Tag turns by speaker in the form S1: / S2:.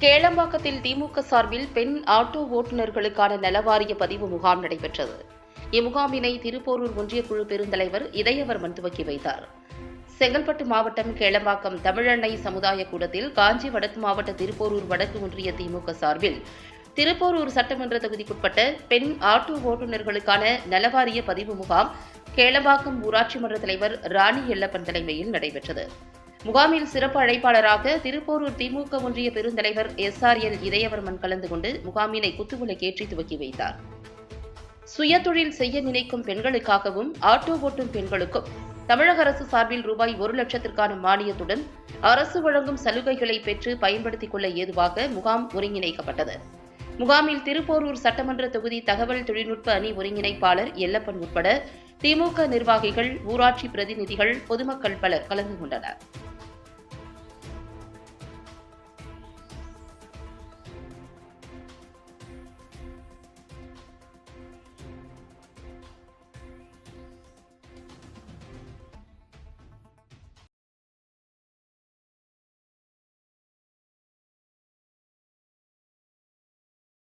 S1: கேளம்பாக்கத்தில் திமுக சார்பில் பெண் ஆட்டோ ஓட்டுநர்களுக்கான நலவாரிய பதிவு முகாம் நடைபெற்றது. இம்முகாமினை திருப்போரூர் ஒன்றிய குழு பெருந்தலைவர் இதயவர்மன் துவக்கி வைத்தார். செங்கல்பட்டு மாவட்டம் கேளம்பாக்கம் தமிழன்னை சமுதாய கூடத்தில் காஞ்சி வடக்கு மாவட்ட திருப்போரூர் வடக்கு ஒன்றிய திமுக சார்பில் திருப்போரூர் சட்டமன்ற தொகுதிக்குட்பட்ட பெண் ஆட்டோ ஓட்டுநர்களுக்கான நலவாரிய பதிவு முகாம் கேளம்பாக்கம் ஊராட்சி மன்ற தலைவர் ராணி எல்லப்பன் தலைமையில் நடைபெற்றது. முகாமில் சிறப்பு அழைப்பாளராக திருப்போரூர் திமுக ஒன்றிய பெருந்தலைவர் எஸ் ஆர் எல் இதயவர்மன் கலந்து கொண்டு முகாமினை குத்துவிளக்கேற்றி துவக்கி வைத்தார். சுயதொழில் செய்ய நினைக்கும் பெண்களுக்காகவும் ஆட்டோ ஓட்டும் பெண்களுக்கும் தமிழக அரசு சார்பில் ரூபாய் ஒரு லட்சத்திற்கான மானியத்துடன் அரசு வழங்கும் சலுகைகளை பெற்று பயன்படுத்திக் கொள்ள ஏதுவாக முகாம் ஒருங்கிணைக்கப்பட்டது. முகாமில் திருப்போரூர் சட்டமன்ற தொகுதி தகவல் தொழில்நுட்ப அணி ஒருங்கிணைப்பாளர் எல்லப்பன் உட்பட திமுக நிர்வாகிகள் ஊராட்சி பிரதிநிதிகள் பொதுமக்கள் பலர் கலந்து கொண்டனர்.